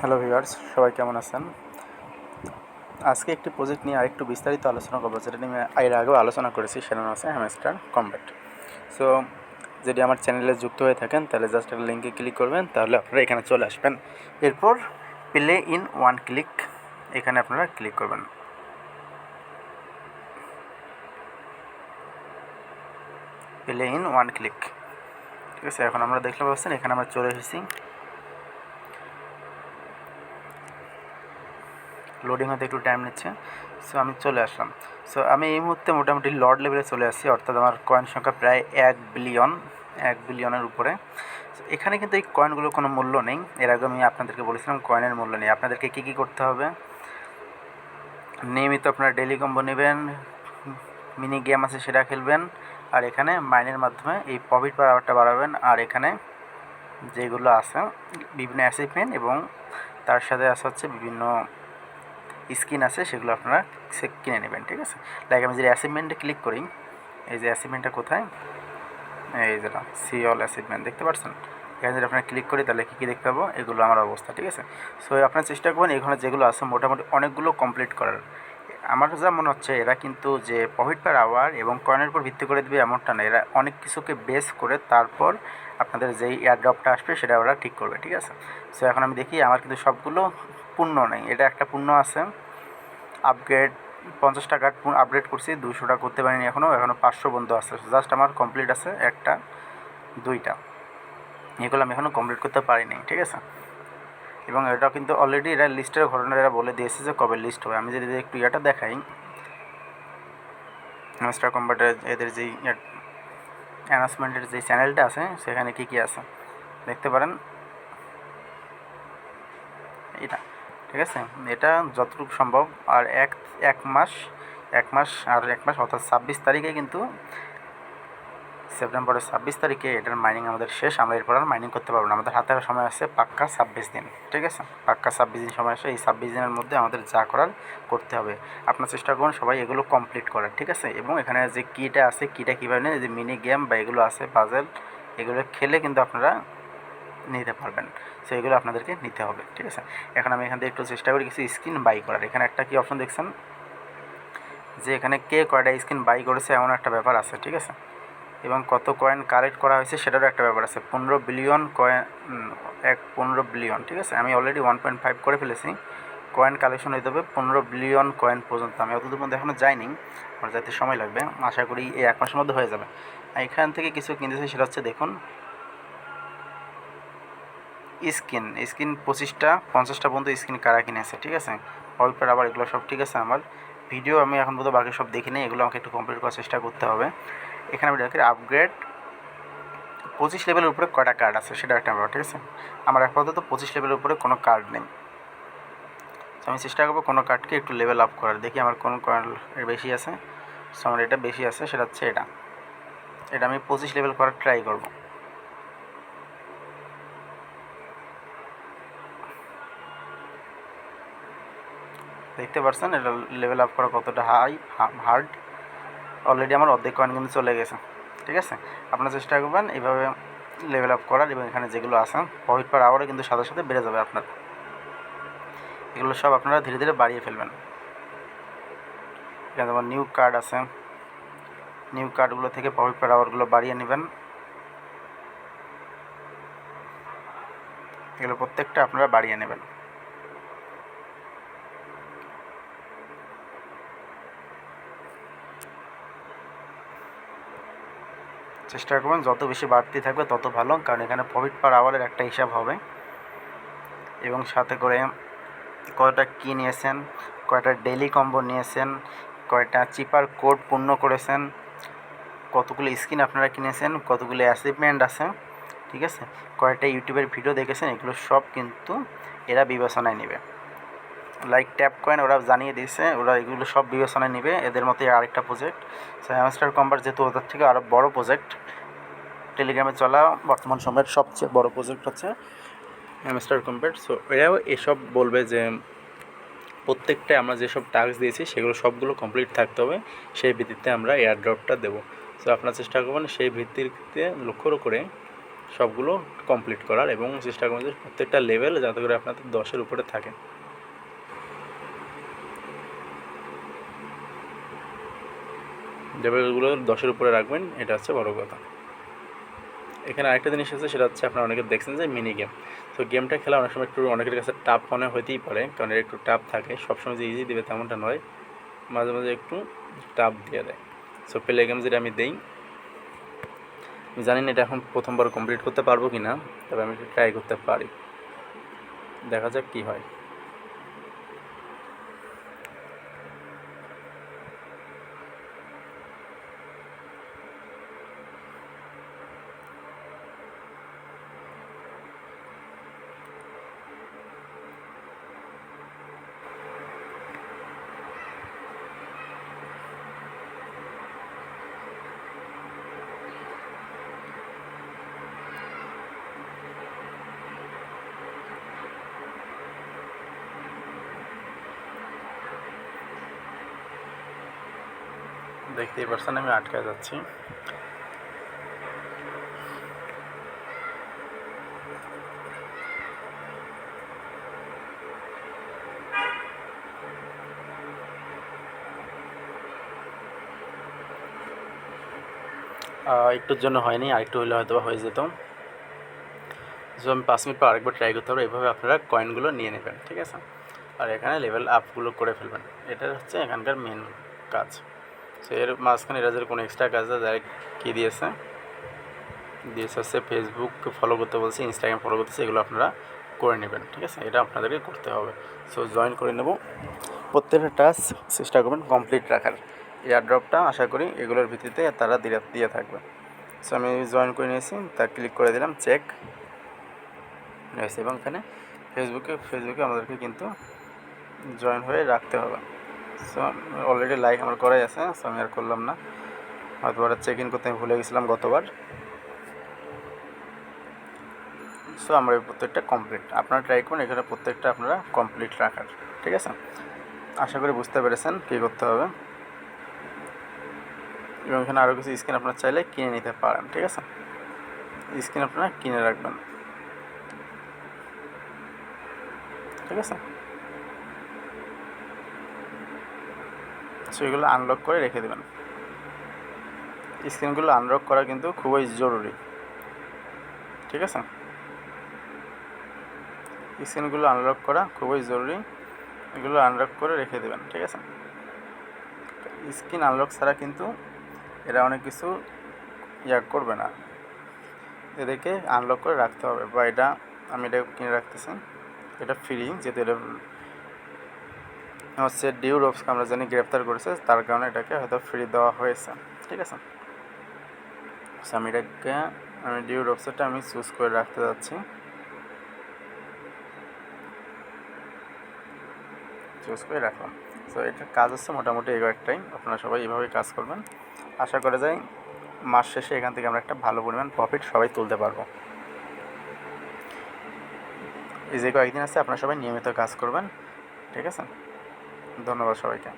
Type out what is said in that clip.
Hello viewers সবাই কেমন আছেন? আজকে একটি প্রজেক্ট নিয়ে আরেকটু বিস্তারিত আলোচনা করব, যেটা নিয়ে এর আগেও আলোচনা করেছি সেটা আছে হ্যামস্টার কম্ব্যাট সো যদি আমার চ্যানেলে যুক্ত হয়ে থাকেন, তাহলে জাস্ট একটা লিঙ্কে ক্লিক করবেন, তাহলে আপনারা এখানে চলে আসবেন। এরপর প্লে ইন ওয়ান ক্লিক এখানে আপনারা ক্লিক করবেন। প্লে ইন ওয়ান ক্লিক ঠিক আছে, এখন আমরা দেখতে পাচ্ছেন এখানে আমরা চলে এসেছি। লোডিং হতে একটু টাইম নিচ্ছে। সো আমি চলে আসলাম। সো আমি এই মুহূর্তে মোটামুটি লর্ড লেভেলে চলে আসছি, অর্থাৎ আমার কয়েন সংখ্যা প্রায় এক বিলিয়ন এক বিলিয়নের উপরে। এখানে কিন্তু এই কয়েনগুলোর কোনো মূল্য নেই। এর আগে আমি আপনাদেরকে বলেছিলাম কয়েনের মূল্য নেই। আপনাদেরকে কী কী করতে হবে? নিয়মিত আপনারা ডেলি কম্বো নেবেন মিনি গেম আছে সেটা খেলবেন, আর এখানে মাইনের মাধ্যমে এই প্রফিট পাওয়ারটা বাড়াবেন। আর এখানে যেগুলো আছে, বিভিন্ন অ্যাচিভমেন্ট এবং তার সাথে আছে হচ্ছে বিভিন্ন স্কিন আছে, সেগুলো আপনারা কিনে নেবেন, ঠিক আছে? লাইক আমি যদি অ্যাসিভমেন্টে ক্লিক করি, এই যে অ্যাসিভমেন্টটা কোথায়? এই যে সি অল অ্যাসিভমেন্ট দেখতে পাচ্ছেন? এখানে যদি আপনারা ক্লিক করি, তাহলে কী কী দেখতে পাবো? এগুলো আমার অবস্থা, ঠিক আছে? সো আপনারা চেষ্টা করবেন, এখানে যেগুলো আছে, মোটামুটি অনেকগুলো কমপ্লিট করার। আমার যা মনে হচ্ছে, এরা কিন্তু যে প্রফিট পার আওয়ার এবং কয়েনের উপর ভিত্তি করে দেবে এমনটা না। এরা অনেক কিছুকে বেস করে তারপর আপনাদের যেই এয়ারড্রপটা আসবে, সেটা ওরা ঠিক করবে, ঠিক আছে? সো এখন আমি দেখি আমার কিন্তু সবগুলো পূর্ণ নেই। এটা একটা পূর্ণ আছে। আপগ্রেড পঞ্চাশ টাকার আপগ্রেড করছি। দুশোটা করতে পারিনি এখনও এখনও পাঁচশো বন্ধু আছে। জাস্ট আমার কমপ্লিট আছে একটা, দুইটা। এগুলো আমি এখনও কমপ্লিট করতে পারিনি, ঠিক আছে? এবং এটা কিন্তু অলরেডি এরা লিস্টের ঘটনা এরা বলে দিয়েছে যে কবে লিস্ট হবে। আমি যদি একটু ইয়েটা দেখাই মাস্টার কম্পিউটার এদের যেই অ্যানাউন্সমেন্টের যে চ্যানেলটা আছে, সেখানে কী কী আছে? দেখতে পারেন। এটা, ঠিক আছে? এটা যতটুকু সম্ভব। আর এক এক মাস এক মাস আর এক মাস অর্থাৎ ছাব্বিশ তারিখে কিন্তু সেপ্টেম্বরের ছাব্বিশ তারিখে এটার মাইনিং আমাদের শেষ। আমরা এরপর আর মাইনিং করতে পারব না। আমাদের হাতে সময় আছে পাক্কা ছাব্বিশ দিন, ঠিক আছে? পাক্কা ছাব্বিশ দিন সময় আছে। এই ছাব্বিশ দিনের মধ্যে আমাদের যা করার করতে হবে। আপনার চেষ্টা করুন সবাই এগুলো কমপ্লিট করার, ঠিক আছে? এবং এখানে যে কিটা আছে কিটা কীভাবে নেই যে মিনি গেম বা এগুলো আছে পাজেল এগুলো খেলে কিন্তু আপনারা নিতে পারবেন। সো এগুলো আপনাদেরকে নিতে হবে, ঠিক আছে? এখন আমি এখান থেকে একটু চেষ্টা করি কিছু স্ক্রিন বাই করার। এখানে একটা কি অপশন দেখছেন? যে এখানে কে কয়টা স্ক্রিন বাই করেছে, এমন একটা ব্যাপার আছে, ঠিক আছে? এবং কত কয়েন কালেক্ট করা হয়েছে সেটারও একটা ব্যাপার আছে। পনেরো বিলিয়ন কয়েন এক পনেরো বিলিয়ন ঠিক আছে? আমি অলরেডি ওয়ান পয়েন্ট ফাইভ করে ফেলেছি। কয়েন কালেকশন হতে হবে পনেরো বিলিয়ন কয়েন পর্যন্ত। আমি অতদূর মধ্যে এখনও যাইনি, আমার যাতে সময় লাগবে। আশা করি এই এক মাসের মধ্যে হয়ে যাবে। এখান থেকে কিছু কিনেছি, সেটা হচ্ছে দেখুন। স্কিন স্কিন পঁচিশটা, পঞ্চাশটা পর্যন্ত স্কিন কারা কিনেছে, ঠিক আছে? অল্পের আবার এগুলো সব ঠিক আছে আমার। ভিডিও আমি এখন পর্যন্ত বাকি সব দেখিনি এগুলো আমাকে একটু কমপ্লিট করার চেষ্টা করতে হবে। এখানে আমি দেখি আপগ্রেড পঁচিশ লেভেলের উপরে কয়টা কার্ড আছে সেটা একটা ব্যাপার, ঠিক আছে? আমার আপাতত পঁচিশ লেভেলের উপরে কোনো কার্ড নেই। তো আমি চেষ্টা করব কোনো কার্ডকে একটু লেভেল আপ করার। দেখি আমার কোন কার্ড বেশি আছে। সো আমার এটা বেশি আছে, সেটা হচ্ছে এটা। এটা আমি পঁচিশ লেভেল করার ট্রাই করব। দেখতে পারছেন, এটা লেভেল আপ করা কতটা হাই হার্ড অলরেডি আমার অর্ধেক কয়েন কিন্তু চলে গেছে। ঠিক আছে? আপনারা চেষ্টা করবেন এইভাবে লেভেল আপ করার এবং এখানে যেগুলো আছে প্রফিট পার আওয়ারে কিন্তু সাথে সাথে বেড়ে যাবে আপনার। এগুলো সব আপনারা ধীরে ধীরে বাড়িয়ে ফেলবেন। এখানে যেমন নিউ কার্ড আছে। নিউ কার্ডগুলো থেকে প্রফিট পার আওয়ারগুলো বাড়িয়ে নেবেন। এগুলো প্রত্যেকটা আপনারা বাড়িয়ে নেবেন। চেষ্টা করবেন, যত বেশি বাড়তি থাকবে তত ভালো, কারণ এখানে প্রফিট পার আওয়ারের একটা হিসাব হবে। এবং সাথে করে কয়টা কী নিয়েছেন, কয়টা ডেলি কম্বো নিয়েছেন, কয়টা চিপার কোড পূর্ণ করেছেন, কতগুলো স্কিন আপনারা কিনেছেন, কতগুলো অ্যাচিভমেন্ট আছে, ঠিক আছে? কয়টা ইউটিউবের ভিডিও দেখেছেন, এগুলো সব কিন্তু এরা বিবেচনায় নেবে। লাইক ট্যাপ কয়েন ওরা জানিয়ে দিয়েছে, ওরা এগুলো সব বিবেচনায় নেবে, এদের মতো আরেকটা প্রজেক্ট সো হ্যামস্টার কম্বার যেহেতু ওদের থেকে আরও বড় প্রজেক্ট টেলিগ্রামে চলা বর্তমান সময়ের সবচেয়ে বড় প্রজেক্ট হচ্ছে হ্যামস্টার কম্পেট সো এরাও এসব বলবে যে প্রত্যেকটা আমরা যেসব টাস্ক দিয়েছি, সেগুলো সবগুলো কমপ্লিট থাকতে হবে, সেই ভিত্তিতে আমরা এয়ার ড্রপটা দেবো। সো আপনারা চেষ্টা করবেন সেই ভিত্তিতে লক্ষ্য করে সবগুলো কমপ্লিট করার এবং চেষ্টা করবেন যে প্রত্যেকটা লেভেল যাতে করে আপনাদের দশের উপরে থাকে। লেভেলগুলো দশের উপরে রাখবেন, এটা হচ্ছে বড় কথা। এখানে আরেকটা জিনিস আছে, সেটা হচ্ছে আপনারা অনেকে দেখছেন যে মিনি গেম। তো গেমটা খেলা অনেক সময় একটু অনেকের কাছে টাফ মনে হতেই পারে, কারণ এর একটু টাফ থাকে, সবসময় যে ইজি দেবে তেমনটা নয়, মাঝে মাঝে একটু টাফ দিয়ে দেয়। সো প্লে গেম যেটা আমি দেই, আমি জানি না এটা এখন প্রথমবার কমপ্লিট করতে পারব কি না তবে আমি একটু ট্রাই করতে পারি। দেখা যাক কী হয়। দেখতেই পারছেন, আমি আটকায় যাচ্ছি। একটুর জন্য হয়নি, আরেকটু হলে হয়তো হয়ে যেত। সো আমি পাঁচ মিনিট পর আরেকবার ট্রাই করতে পারব এইভাবে আপনারা কয়েনগুলো নিয়ে নেবেন, ঠিক আছে? আর এখানে লেভেল আপগুলো করে ফেলবেন। এটা হচ্ছে এখানকার মেন কাজ। সো এর মাঝখানে এরা যদি কোনো এক্সট্রা কাজ দেয় ডাইরেক্ট কী দিয়েছে? দিয়েছে হচ্ছে ফেসবুক ফলো করতে বলছে ইনস্টাগ্রাম ফলো করতেছে, এগুলো আপনারা করে নেবেন, ঠিক আছে? এটা আপনাদেরকে করতে হবে। সো জয়েন করে নেব। প্রত্যেকটা টাস্ক চেষ্টা করবেন কমপ্লিট রাখার। এয়ারড্রপটা আশা করি এগুলোর ভিত্তিতে তারা দিয়ে দিয়ে থাকবে। সো আমি জয়েন করে নিয়েছি, তা ক্লিক করে দিলাম চেক এবং এখানে ফেসবুকে ফেসবুকে আমাদেরকে কিন্তু জয়েন হয়ে রাখতে হবে। সো অলরেডি লাইক আমার করাই আছে সো আমি আর করলাম না। হয়তো চেক ইন করতে আমি ভুলে গেছিলাম গতবার। সো আমরা প্রত্যেকটা কমপ্লিট আপনারা ট্রাই করুন, এখানে প্রত্যেকটা আপনারা কমপ্লিট রাখার, ঠিক আছে? আশা করি বুঝতে পেরেছেন কী করতে হবে। এবং এখানে আরও কিছু স্ক্রিন আপনারা চাইলে কিনে নিতে পারেন, ঠিক আছে? স্ক্রিন আপনারা কিনে রাখবেন। ঠিক আছে? সো এগুলো আনলক করে রেখে দেবেন। স্ক্রিনগুলো আনলক করা কিন্তু খুবই জরুরি। ঠিক আছে? স্ক্রিনগুলো আনলক করা খুবই জরুরি। এগুলো আনলক করে রেখে দেবেন, ঠিক আছে? স্ক্রিন আনলক ছাড়া কিন্তু এরা অনেক কিছু ইয়া করবে না। এদেরকে আনলক করে রাখতে হবে। বা এটা আমি এটা কিনে রাখতেছি। এটা ফ্রি যেহেতু এটা হচ্ছে ডিউ রোপসকে আমরা জানি গ্রেপ্তার করেছে, তার কারণে এটাকে হয়তো ফ্রি দেওয়া হয়েছে। ঠিক আছে? আমি এটাকে, আমি ডিউ রোপসেটটা আমি চুজ করে রাখতে যাচ্ছি। চুজ করে রাখলাম। সো এটার কাজ হচ্ছে মোটামুটি এই একটাই আপনারা সবাই এইভাবেই কাজ করবেন। আশা করা যায় মাস শেষে এখান থেকে আমরা একটা ভালো পরিমাণ প্রফিট সবাই তুলতে পারব। এই যে কয়েকদিন আছে, আপনারা সবাই নিয়মিত কাজ করবেন। ঠিক আছে? ধন্যবাদ সবাইকে